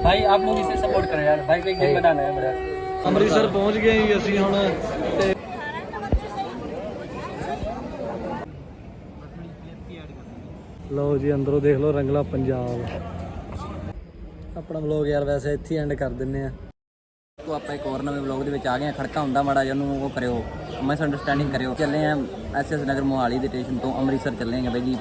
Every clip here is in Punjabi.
भाई आप लोग इसे सपोर्ट करें यार भाई को एक दिन बनाना है बड़ा ਅੰਮ੍ਰਿਤਸਰ ਪਹੁੰਚ ਗਏ ਜੀ ਅਸੀਂ ਹੁਣ ਤੇ ਲਓ ਜੀ ਅੰਦਰੋਂ ਦੇਖ ਲਓ ਰੰਗਲਾ ਪੰਜਾਬ ਆਪਣਾ ਵਲੌਗ ਯਾਰ ਵੈਸੇ ਇੱਥੇ ਐਂਡ ਕਰ ਦਿੰਨੇ ਆ ਤੋਂ ਆਪਾਂ ਇੱਕ ਹੋਰ ਨਵੇਂ ਵਲੌਗ ਦੇ ਵਿੱਚ ਆ ਗਏ ਹਾਂ ਖੜਕਾ ਹੁੰਦਾ ਮਾੜਾ ਜਿਹਾ ਉਹਨੂੰ ਉਹ ਕਰਿਓ ਮਿਸ ਅੰਡਰਸਟੈਂਡਿੰਗ ਕਰਿਓ ਚੱਲੇ ਆ ਐਸਐਸ ਨਗਰ ਮੋਹਾਲੀ ਦੇ ਸਟੇਸ਼ਨ ਤੋਂ ਅੰਮ੍ਰਿਤਸਰ ਚੱਲੇ ਹਾਂ ਬਈ ਜੀ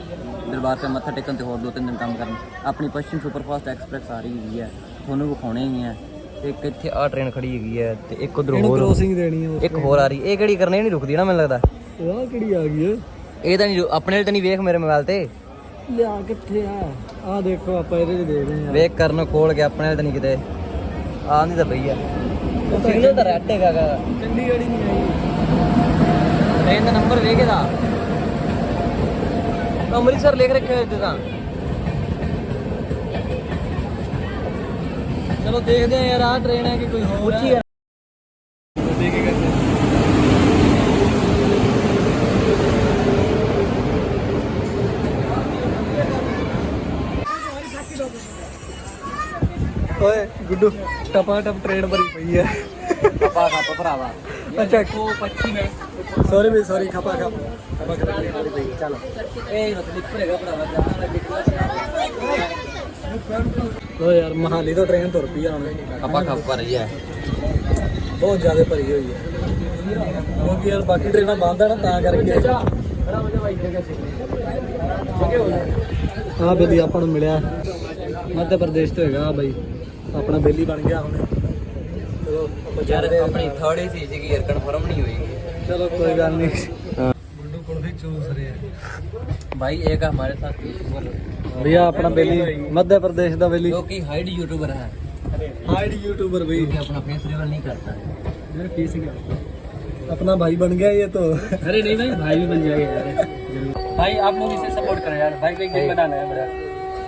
ਦਰਬਾਰ ਸਾਹਿਬ ਮੱਥਾ ਟੇਕਣ ਤੇ ਹੋਰ ਦੋ ਤਿੰਨ ਦਿਨ ਕੰਮ ਕਰਨ ਆਪਣੀ ਪਸ਼ਚਿਮ ਸੁਪਰਫਾਸਟ ਐਕਸਪ੍ਰੈਸ ਆ ਰਹੀ ਹੈਗੀ ਹੈ ਤੁਹਾਨੂੰ ਵਿਖਾਉਣੇ ਹੀ ਆ। ਤੇ ਇੱਕ ਇੱਥੇ ਆ ਟ੍ਰੇਨ ਖੜੀ ਹੈਗੀ ਹੈ ਤੇ ਇੱਕ ਉਧਰ ਇਹਨੂੰ ਹੋਰ ਕ੍ਰੋਸਿੰਗ ਦੇਣੀ ਹੈ ਇੱਕ ਹੋਰ ਆ ਰਹੀ। ਇਹ ਕਿਹੜੀ ਕਰਨੇ ਨਹੀਂ ਰੁਕਦੀ ਨਾ ਮੈਨੂੰ ਲੱਗਦਾ। ਆਹ ਕਿਹੜੀ ਆ ਗਈ ਹੈ ਇਹ ਤਾਂ ਨਹੀਂ ਆਪਣੇ ਵਾਲੇ ਤਾਂ ਨਹੀਂ ਵੇਖ ਮੇਰੇ ਮੋਬਾਈਲ ਤੇ। ਲਿਆ ਕਿੱਥੇ ਆ? ਆਹ ਦੇਖੋ ਆਪਾਂ ਇਹਦੇ 'ਚ ਦੇਖਦੇ ਆ ਵੇਖ ਕਰਨ ਖੋਲ ਕੇ ਆਪਣੇ ਵਾਲੇ ਤਾਂ ਨਹੀਂ ਕਿਤੇ। ਆ ਨਹੀਂ ਤਾਂ ਪਈ ਆ। ਸਿਗਨਲ ਤਾਂ ਰੈੱਡ ਹੈਗਾ ਗਾ। ਚੰਡੀਗੜ੍ਹ ਹੀ ਨਹੀਂ ਆਈ। ਟ੍ਰੇਨ ਦਾ ਨੰਬਰ ਵੇਖ ਇਹਦਾ। ਅੰਮ੍ਰਿਤਸਰ ਲਿਖ ਰੱਖਿਆ ਇੱਥੇ ਤਾਂ। ਚਲੋ ਦੇਖਦੇ ਆ ਯਾਰ ਆਹ ਟ੍ਰੇਨ ਹੈ ਕਿ ਕੋਈ ਹੋਰ ਪੁੱਛੀ ਯਾਰ। ਦੇਖੇ ਕਰਦੇ ਓਏ ਗੁੱਡੂ ਟਪਾ ਟਪ ਟ੍ਰੇਨ ਭਰੀ ਪਈ ਹੈ ਪਾਪਾ ਖਾਪਾ ਭਰਾਵਾ ਅੱਛਾ ਉਹ 25 ਮਿੰਟ ਸੌਰੀ ਵੀ ਸੌਰੀ ਖਪਾ ਖਪ ਖਪਾ ਖਪ ਟ੍ਰੇਨ ਭਰੀ ਪਈ ਹੈ ਚਲੋ ਇਹ ਸਲਿੱਪਰ ਹੈਗਾ ਭਰਾਵਾ ਓ ਯਾਰ ਮਹਾਲੀ ਤੋਂ ਟ੍ਰੇਨ ਤੁਰ ਪਈ ਆ ਹੁਣ ਪਾਪਾ ਖਾਪ ਭਰ ਰਹੀ ਹੈ ਬਹੁਤ ਜ਼ਿਆਦਾ ਭਰੀ ਹੋਈ ਹੈ ਕਿਉਂਕਿ ਯਾਰ ਬਾਕੀ ਟ੍ਰੇਨਾਂ ਬੰਦ ਆ ਨਾ ਤਾਂ ਕਰਕੇ ਆ ਬੇਲੀ ਆਪਾਂ ਨੂੰ ਮਿਲਿਆ ਮੱਧ ਪ੍ਰਦੇਸ਼ ਤੋਂ ਹੈਗਾ ਆ ਬਾਈ ਆਪਣਾ ਬੇਲੀ ਬਣ ਗਿਆ ਹੁਣ ਚਲੋ ਆਪਾਂ ਯਾਰ ਚੱਲਦੇ ਆ। ਆਪਣੀ ਥਰਡ ਏਸੀ ਸੀਗੀ ਯਾਰ ਕਨਫਰਮ ਨਹੀਂ ਹੋਈ ਚਲੋ ਕੋਈ ਗੱਲ ਨਹੀਂ ਗੁੱਡੂ ਕੋਲ ਵੀ ਚੂਸ ਰਹੇ भाई एक हमारे साथ यूट्यूबर ਭਈਆ ਆਪਣਾ ਬੇਲੀ ਮੱਧ ਪ੍ਰਦੇਸ਼ ਦਾ ਬੇਲੀ जो कि हाइड यूट्यूबर है ਹਾਈਡ ਯੂਟਿਊਬਰ ਬਈ जो कि अपना फेस रिवील नहीं करता है ਯਾਰ ਕੀ ਸੀਗਾ अपना भाई बन गया ये तो अरे नहीं भाई भाई भी बन जाएगा यार भाई आप लोग इसे सपोर्ट करें यार भाई को एक दिन बनाना है बड़ा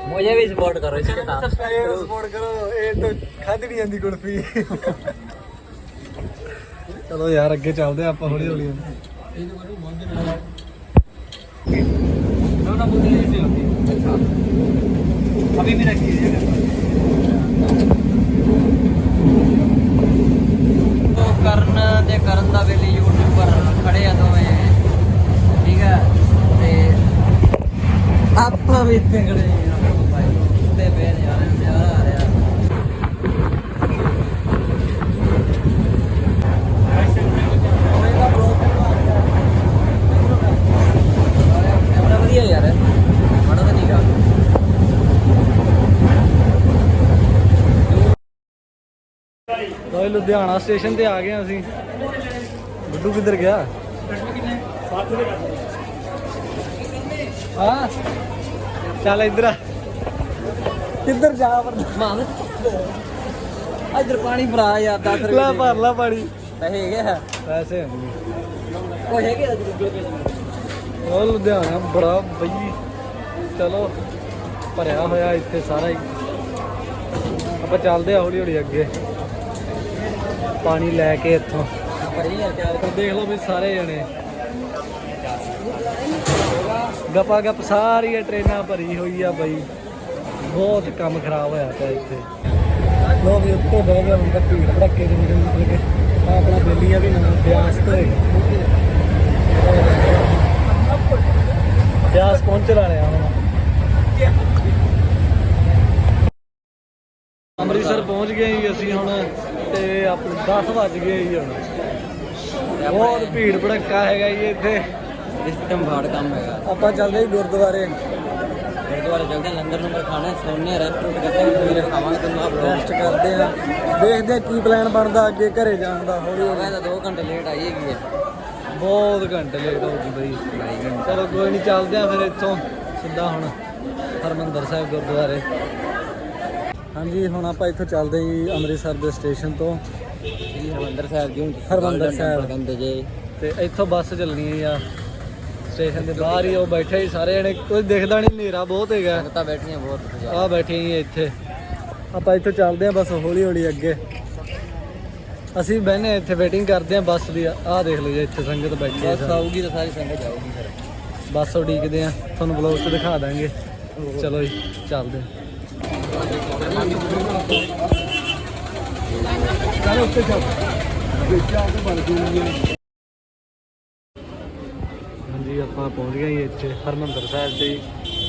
मुझे भी सपोर्ट करो इसके साथ ਸਪੋਰਟ ਕਰੋ ਇਹ ਤਾਂ ਖਾਦੀ ਨਹੀਂ ਜਾਂਦੀ ਕੁਲਫੀ ਚਲੋ ਯਾਰ ਅੱਗੇ ਚੱਲਦੇ ਆਪਾਂ ਹੌਲੀ ਹੌਲੀ दोनों बोतलें ऐसे होती है अच्छा अभी भी रखी है तो ਕਰਨ ਤੇ ਕਰਨ ਦਾ ਵੇਲੇ ਯੂਟਿਊਬਰ ਖੜੇ ਆ ਦੋਵੇਂ ਠੀਕ ਹੈ ਤੇ ਆਪਾਂ ਵੀ ਇੱਥੇ ਖੜੇ ਆ ਲੁਧਿਆਣਾ ਸਟੇਸ਼ਨ ਤੇ ਆ ਗਏ ਹਾਂ ਅਸੀਂ। ਗੁੱਡੂ ਕਿੱਧਰ ਗਿਆ? ਹਾਂ। ਚੱਲ ਇੱਧਰ ਆ। ਕਿੱਧਰ ਜਾ ਮਾਂ ਇਧਰ ਪਾਣੀ ਭਰਾ ਯਾਰ 10 ਰੁਪਏ ਲੈ। ਭਰ ਲਾ ਪਾਣੀ। ਪੈਸੇ ਹੈਗੇ ਆ। ਪੈਸੇ ਉਹ ਹੈਗੇ ਉਹ ਲੁਧਿਆਣਾ ਬੜਾ ਬਈ। ਚਲੋ ਭਰਿਆ ਹੋਇਆ ਇੱਥੇ ਸਾਰਾ ਹੀ। ਆਪਾਂ ਚੱਲਦੇ ਆ ਹੌਲੀ ਹੌਲੀ ਅੱਗੇ। ਪਾਣੀ ਲੈ ਕੇ ਇੱਥੋਂ। ਦੇਖ ਲਓ ਵੀ ਸਾਰੇ ਜਣੇ ਗੱਪਾ ਗੱਪ ਸਾਰੀਆਂ ਇਹ ਟ੍ਰੇਨਾਂ ਭਰੀ ਹੋਈ ਆ ਬਈ। ਬਹੁਤ ਕੰਮ ਖਰਾਬ ਹੋਇਆ ਪਿਆ ਇੱਥੇ। ਲੋ ਵੀ ਉੱਤੇ ਬਹਿ ਗਿਆ ਹੁੰਦਾ ਭੀੜ ਭੜੱਕੇ ਦੇ ਮੇਰੇ ਮਤਲਬ ਕਿ। ਆਹ ਆਪਣਾ ਬੇਲੀ ਆ ਵੀ ਨਾ, ਬਿਆਸ ਤੋਂ ਹੈ। ਬਿਆਸ ਪਹੁੰਚਣ ਵਾਲੇ ਹੁਣ। ਅੰਮ੍ਰਿਤਸਰ ਪਹੁੰਚ ਗਏ ਅਸੀਂ ਹੁਣ। ਤੇ ਆਪਣੇ 10 ਵੱਜ ਗਏ ਜੀ ਹੁਣ। ਬਹੁਤ ਭੀੜ ਭੜੱਕਾ ਹੈਗਾ ਜੀ ਇੱਥੇ। ਸਿਸਟਮ ਫਾੜ ਕੰਮ ਹੈਗਾ। ਆਪਾਂ ਚੱਲਦੇ ਗੁਰਦੁਆਰੇ। ਗੁਰਦੁਆਰੇ ਚਲਦੇ ਹਾਂ, ਲੰਗਰ ਨੰਬਰ ਖਾਣਾ ਸੋਨੇ ਰੈਸਟ ਰੂਟ ਕਰਦੇ ਹਾਂ ਫਿਰ ਖਾਵਾਂਗੇ ਤੁਹਾਨੂੰ ਆਪ ਰੈਸਟ ਕਰਦੇ ਆ ਦੇਖਦੇ ਆ ਕੀ ਪਲਾਨ ਬਣਦਾ ਅੱਗੇ ਘਰੇ ਜਾਣ ਦਾ ਹੌਲੀ ਹੌਲੀ। ਤਾਂ 2 ਘੰਟੇ ਲੇਟ ਆਈ ਹੈਗੀ ਹੈ ਬਹੁਤ ਘੰਟੇ ਲੇਟ ਹੋ ਗਈ ਬਈ। ਚਲੋ ਕੋਈ ਨਹੀਂ ਚੱਲਦੇ ਆ ਫਿਰ ਇੱਥੋਂ। ਸਿੱਧਾ ਹੁਣ ਹਰਮੰਦਰ ਸਾਹਿਬ ਗੁਰਦੁਆਰੇ। ਹਾਂਜੀ ਹੁਣ ਆਪਾਂ ਇੱਥੋਂ ਚੱਲਦੇ ਜੀ ਅੰਮ੍ਰਿਤਸਰ ਦੇ ਸਟੇਸ਼ਨ ਤੋਂ। ਜੀ ਹਰਮੰਦਰ ਸਾਹਿਬ ਜੀ ਹਰਿਮੰਦਰ ਸਾਹਿਬ। ਕਹਿੰਦੇ ਜੇ। ਤੇ ਇੱਥੋਂ ਬੱਸ ਚੱਲਣੀ ਆ। ਸਟੇਸ਼ਨ ਦੇ ਬਾਹਰ ਹੀ ਉਹ ਬੈਠੇ ਹੀ ਸਾਰੇ ਜਣੇ। ਕੋਈ ਦਿਖਦਾ ਨਹੀਂ ਹਨੇਰਾ ਬਹੁਤ ਹੈਗਾ। ਸੰਗਤਾਂ ਬੈਠੀਆਂ ਬਹੁਤ ਆ ਬੈਠੇ ਹੀ ਇੱਥੇ। ਆਪਾਂ ਇੱਥੋਂ ਚੱਲਦੇ ਆ ਬਸ ਹੌਲੀ ਹੌਲੀ ਅੱਗੇ। ਅਸੀਂ ਬਹਿਨੇ ਇੱਥੇ ਵੇਟਿੰਗ ਕਰਦੇ ਆ ਬੱਸ ਦੀ। ਆਹ ਦੇਖ ਲਓ ਜੀ ਇੱਥੇ ਸੰਗਤ ਬੈਠੀ ਹੈ ਬਸ ਆਊਗੀ ਤਾਂ ਸਾਰੀ ਸੰਗਤ ਜਾਊਗੀ ਫਿਰ। ਬੱਸ ਉਡੀਕਦੇ ਆ ਤੁਹਾਨੂੰ ਬਲੌਗ 'ਚ ਦਿਖਾ ਦਾਂਗੇ। ਚਲੋ ਜੀ ਚੱਲਦੇ ਆ। ਚੱਲ ਉੱਤੇ ਚੱਲ ਵਿੱਚ ਆ ਕੇ ਬਣ ਜੂਗੀ ਹਾਂਜੀ, ਆਪਾਂ ਪਹੁੰਚ ਗਏ ਜੀ ਇੱਥੇ, ਹਰਮੰਦਰ ਸਾਹਿਬ ਤੇ।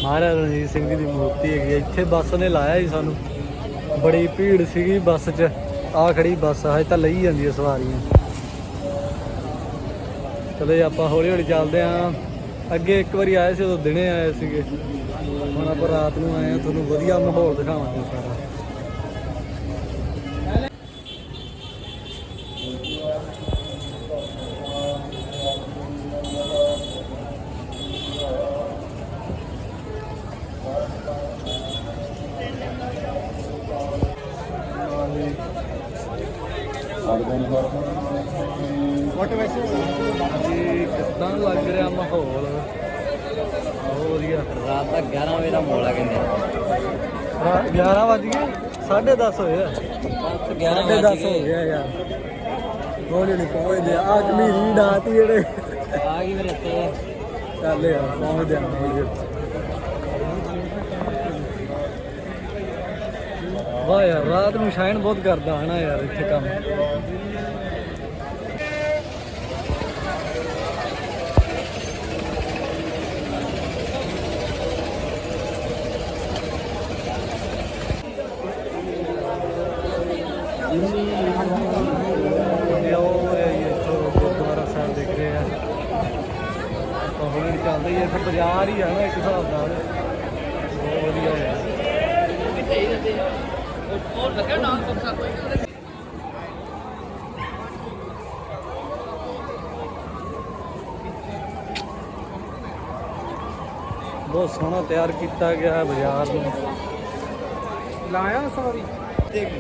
ਮਹਾਰਾਜਾ ਰਣਜੀਤ ਸਿੰਘ ਜੀ ਦੀ ਮੂਰਤੀ ਹੈਗੀ ਇੱਥੇ ਬੱਸ ਨੇ ਲਾਇਆ ਜੀ ਸਾਨੂੰ। ਬੜੀ ਭੀੜ ਸੀਗੀ ਬੱਸ 'ਚ। ਆ ਖੜੀ ਬੱਸ ਹਜੇ ਤਾਂ ਲਈ ਜਾਂਦੀ ਹੈ ਸਵਾਰੀਆਂ। ਚਲੋ ਆਪਾਂ ਹੌਲੀ ਹੌਲੀ ਚੱਲਦੇ ਆਂ। ਅੱਗੇ ਇੱਕ ਵਾਰੀ ਆਏ ਸੀ, ਉਦੋਂ ਦਿਨੇ ਆਏ ਸੀਗੇ। ਹੁਣ ਆਪਾਂ ਰਾਤ ਨੂੰ ਆਏ ਆ, ਤੁਹਾਨੂੰ ਵਧੀਆ ਮਾਹੌਲ ਦਿਖਾਵਾਂਗੇ ਸਾਰਾ। ਜੀ ਕਿੱਦਾਂ ਲੱਗ ਰਿਹਾ ਮਾਹੌਲ? ਬਹੁਤ ਵਧੀਆ ਰਾਤ ਦਾ 11 ਵਜੇ ਦਾ ਮੋਲ ਆ ਕਹਿੰਦੇ। ਰਾ- 11 ਵੱਜ ਗਏ। 10:30 ਹੋਏ ਆ। ਬਸ 11 10 ਹੋ ਗਿਆ ਯਾਰ। ਹੌਲੀ ਹੌਲੀ ਪਹੁੰਚਦੇ ਆ ਕਮੀਰੀ ਡਾਤੀ ਜਿਹੜੇ ਆ ਗਈ ਮੇਰੇ ਤੇ ਚੱਲ ਯਾਰ ਹੌਲੀ ਹੌਲੀ। ਵਾਹ ਯਾਰ ਰਾਤ ਨੂੰ ਸ਼ਾਈਨ ਬਹੁਤ ਕਰਦਾ ਹੈ ਨਾ ਯਾਰ ਇੱਥੇ ਕੰਮ। 350 ਹੀ ਆ ਨਾ ਇੱਕ ਹਿਸਾਬ ਦਾ ਬਹੁਤ ਵਧੀਆ ਹੋਇਆ ਹੋਰ ਲੱਗਿਆ ਨਾਮ ਕੋਸਾ ਕੋਈ ਬਹੁਤ ਸੋਹਣਾ ਤਿਆਰ ਕੀਤਾ ਗਿਆ ਹੈ ਬਾਜ਼ਾਰ ਨੂੰ ਲਾਇਆ ਸਾਰੀ ਦੇਖ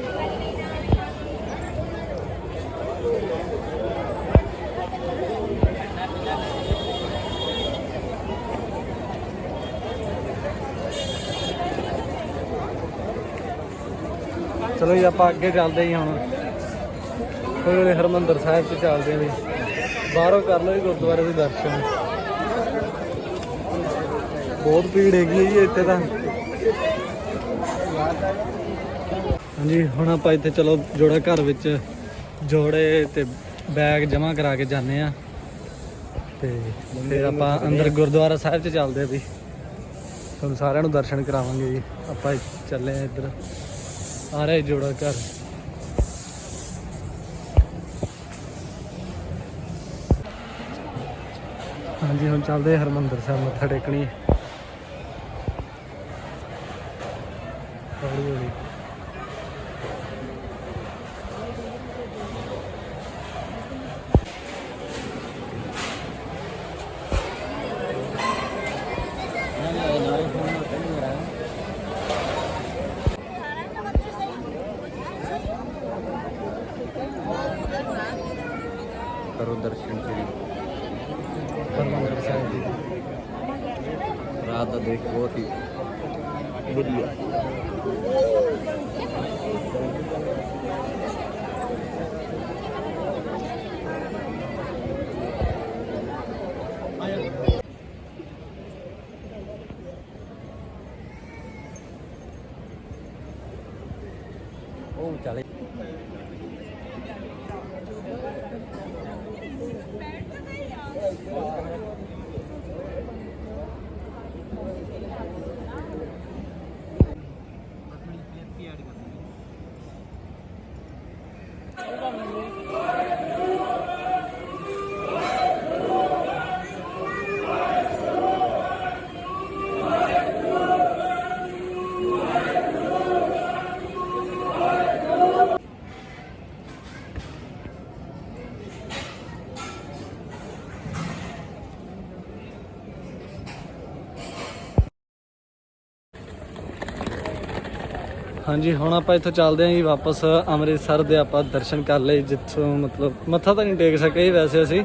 ਚਲੋ ਜੀ, ਆਪਾਂ ਅੱਗੇ ਚੱਲਦੇ ਹੀ ਹੁਣ। ਕੋਈ ਹਰਮੰਦਰ ਸਾਹਿਬ ਚ ਚੱਲਦੇ ਵੀ ਬਾਹਰੋਂ ਕਰ ਲਓ ਜੀ ਗੁਰਦੁਆਰੇ ਦੇ ਦਰਸ਼ਨ। ਬਹੁਤ ਭੀੜ ਹੈਗੀ ਹੈ ਜੀ ਇੱਥੇ ਤਾਂ। ਹਾਂਜੀ, ਹੁਣ ਆਪਾਂ ਇੱਥੇ ਚਲੋ ਜੋੜਾ ਘਰ ਵਿੱਚ ਜੋੜੇ ਤੇ ਬੈਗ ਜਮ੍ਹਾਂ ਕਰਾ ਕੇ ਜਾਂਦੇ ਆ ਤੇ ਫਿਰ ਆਪਾਂ ਅੰਦਰ ਗੁਰਦੁਆਰਾ ਸਾਹਿਬ ਚ ਚੱਲਦੇ ਆ ਵੀ। ਤੁਹਾਨੂੰ ਸਾਰਿਆਂ ਨੂੰ ਦਰਸ਼ਨ ਕਰਾਵਾਂਗੇ ਜੀ। ਆਪਾਂ ਚੱਲੇ ਆ ਇੱਧਰ। ਆ ਰਿਹਾ ਜੋੜਾ ਘਰ ਹਾਂਜੀ ਹੁਣ ਚੱਲਦੇ ਆ ਹਰਮੰਦਰ ਸਾਹਿਬ ਮੱਥਾ ਟੇਕਣੀ। ਕਰੋ ਦਰਸ਼ਨ ਸ੍ਰੀ ਹਰਮੰਦਰ ਸਾਹਿਬ ਜੀ ਰਾਤ 대박인데. ਹਾਂਜੀ, ਹੁਣ ਆਪਾਂ ਇੱਥੋਂ ਚੱਲਦੇ ਆਂ ਜੀ ਵਾਪਸ ਅੰਮ੍ਰਿਤਸਰ ਦੇ ਆਪਾਂ ਦਰਸ਼ਨ ਕਰ ਲਏ, ਜਿੱਥੋਂ ਮਤਲਬ ਮੱਥਾ ਤਾਂ ਨਹੀਂ ਟੇਕ ਸਕੇ ਵੈਸੇ ਅਸੀਂ,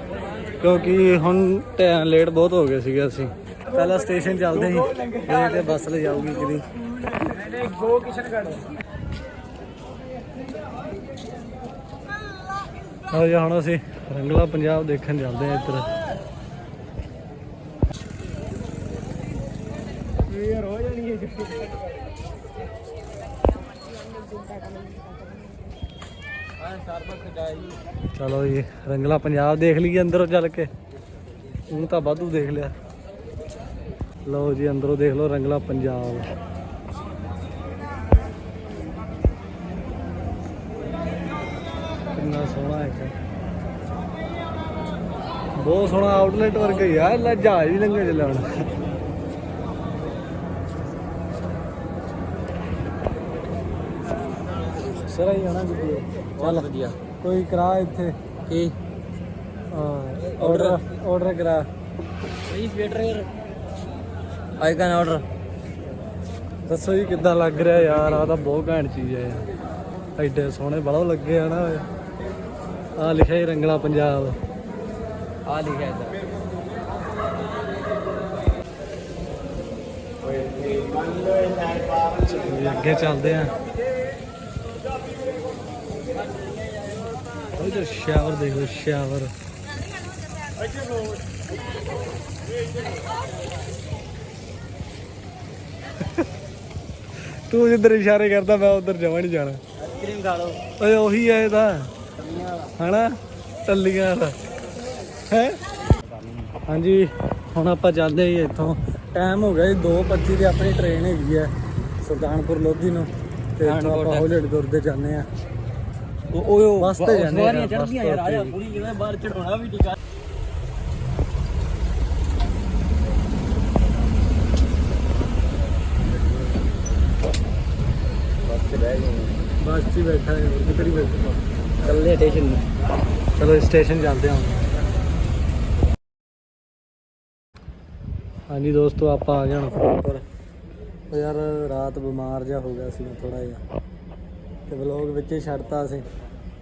ਕਿਉਂਕਿ ਹੁਣ ਟਾਈਮ ਲੇਟ ਬਹੁਤ ਹੋ ਗਏ ਸੀਗੇ ਅਸੀਂ। ਪਹਿਲਾਂ ਸਟੇਸ਼ਨ ਚੱਲਦੇ ਸੀ ਇਹ ਤੇ ਬੱਸ ਲੈ ਜਾਊਗੀ ਕਿਦੀ ਗੋ ਕਿਸ਼ਨਗੜ੍ਹ ਆਓ ਜੀ, ਹੁਣ ਅਸੀਂ ਰੰਗਲਾ ਪੰਜਾਬ ਦੇਖਣ ਜਾਂਦੇ ਆ ਇੱਧਰ। ਯਾਰ ਹੋ ਜਾਣੀ ਹੈ। ਚਲੋ ਜੀ, ਰੰਗਲਾ ਪੰਜਾਬ ਦੇਖ ਲਈਏ ਅੰਦਰੋਂ ਚੱਲ ਕੇ। ਹੁਣ ਤਾਂ ਵਾਧੂ ਦੇਖ ਲਿਆ। ਲਓ ਜੀ, ਅੰਦਰੋਂ ਦੇਖ ਲਓ ਰੰਗਲਾ ਪੰਜਾਬ। ਕਿੰਨਾ ਸੋਹਣਾ ਹੈ ਬਹੁਤ ਸੋਹਣਾ ਆਊਟਲੈਟ ਵਰਗਾ ਹੀ ਆ ਲੈ ਜਹਾਜ਼ ਵੀ ਲੰਘੇ ਚੱਲਿਆ ਹੁਣ ਸਰਾ ਹੀ ਆਣਾ ਜੀ ਵਧੀਆ। ਕੋਈ ਕਰਾ ਇੱਥੇ। ਕੀ? ਆਰਡਰ ਆਰਡਰ ਕਰਾ। Please waiter I can order ਦੱਸੋ ਜੀ ਕਿੱਦਾਂ ਲੱਗ ਰਿਹਾ ਯਾਰ ਆ ਤਾਂ ਬਹੁਤ ਘੈਂਟ ਚੀਜ਼ ਹੈ ਯਾਰ। ਐਡੇ ਸੋਹਣੇ ਬੜਾ ਲੱਗੇ ਆ ਨਾ ਆ ਲਿਖਿਆ ਹੀ ਰੰਗਲਾ ਪੰਜਾਬ। ਆ ਲਿਖਿਆ ਇੱਧਰ। ਅੱਗੇ ਚੱਲਦੇ ਆ। ਜੋ ਸ਼ਾਵਰ ਦੇਖੋ ਸ਼ਾਵਰ। ਤੂੰ ਜਿੱਧਰ ਇਸ਼ਾਰੇ ਕਰਦਾ ਮੈਂ ਉਧਰ ਜਮਾ ਨਹੀਂ ਜਾਣਾ। ਆਈਸਕ੍ਰੀਮ ਖਾ ਲਓ। ਓਏ ਉਹੀ ਹੈ ਇਹਦਾ ਹਨਾ? ਟੱਲੀਆਂ ਵਾਲਾ। ਹੈ? ਹਾਂਜੀ ਹੁਣ ਆਪਾਂ ਚੱਲਦੇ ਹਾਂ ਇੱਥੋਂ। ਟਾਈਮ ਹੋ ਗਿਆ ਜੀ 2:25 ਦੀ ਆਪਣੀ ਟ੍ਰੇਨ ਹੈਗੀ ਹੈ ਸੁਲਤਾਨਪੁਰ ਲੋਧੀ ਨੂੰ। ਤੇ ਆਪਾਂ ਹੌਲੀ ਤੁਰਦੇ ਜਾਂਦੇ ਆ ਉਹ ਉਹ ਬੱਸ ਤੇ ਜਾਂਦੇ ਆ, ਸਵਾਰੀਆਂ ਚੜਦੀਆਂ ਯਾਰ ਆ ਜਾ। ਪੂਰੀ ਜਿਵੇਂ ਬਾਹਰ ਚੜਾਉਣਾ ਵੀ ਆ। ਬੱਸ ਤੇ ਬੈਠਾ ਹੈ ਹੋਰ ਹੀ ਬੈਠਾ ਚੱਲੇ ਸਟੇਸ਼ਨ ਚਲੋ ਸਟੇਸ਼ਨ ਚੱਲਦੇ ਹਾਂ ਹਾਂਜੀ ਦੋਸਤੋ ਆਪਾਂ ਆ ਗਏ ਹੁਣ ਉਹ ਯਾਰ ਰਾਤ ਬਿਮਾਰ ਜਿਹਾ ਹੋ ਗਿਆ ਸੀ ਮੈਂ ਥੋੜਾ ਜਿਹਾ। ਤੇ ਵਲੌਗ ਵਿੱਚ ਹੀ ਛੱਡਤਾ ਸੀ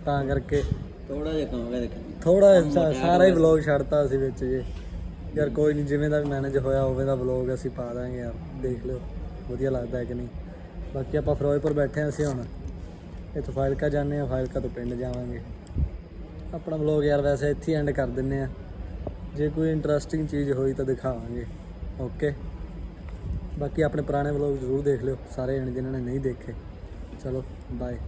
ਤਾਂ ਕਰਕੇ। ਥੋੜਾ ਜਿਹਾ ਕੰਮ ਦੇਖੀ ਥੋੜਾ ਜਿਹਾ ਸਾਰਾ ਹੀ ਵਲੌਗ ਛੱਡਤਾ ਸੀ ਵਿੱਚ ਜੇ। ਯਾਰ ਕੋਈ ਨਹੀਂ ਜਿਵੇਂ ਦਾ ਵੀ ਮੈਨੇਜ ਹੋਇਆ ਹੋਵੇ ਦਾ ਵਲੌਗ ਅਸੀਂ ਪਾ ਦਾਂਗੇ ਯਾਰ ਦੇਖ ਲਿਓ ਵਧੀਆ ਲੱਗਦਾ ਹੈ ਕਿ ਨਹੀਂ। ਬਾਕੀ ਆਪਾਂ ਫਿਰੋਜ਼ਪੁਰ ਬੈਠੇ ਹਾਂ ਅਸੀਂ ਹੁਣ। ਇੱਥੋਂ ਫਾਇਲਕਾ ਜਾਂਦੇ ਆ ਫਾਇਲਕਾ ਤੋਂ ਪਿੰਡ ਜਾਵਾਂਗੇ। ਆਪਣਾ ਵਲੌਗ ਯਾਰ ਵੈਸੇ ਇੱਥੇ ਐਂਡ ਕਰ ਦਿੰਨੇ ਆ ਜੇ ਕੋਈ ਇੰਟਰਸਟਿੰਗ ਚੀਜ਼ ਹੋਈ ਤਾਂ ਦਿਖਾਵਾਂਗੇ। ਓਕੇ ਬਾਕੀ ਆਪਣੇ ਪੁਰਾਣੇ ਵਲੌਗ ਜ਼ਰੂਰ ਦੇਖ ਲਿਓ ਸਾਰੇ ਜਣੇ ਜਿਨ੍ਹਾਂ ਨੇ ਨਹੀਂ ਦੇਖੇ। ਚਲੋ ਬਾਏ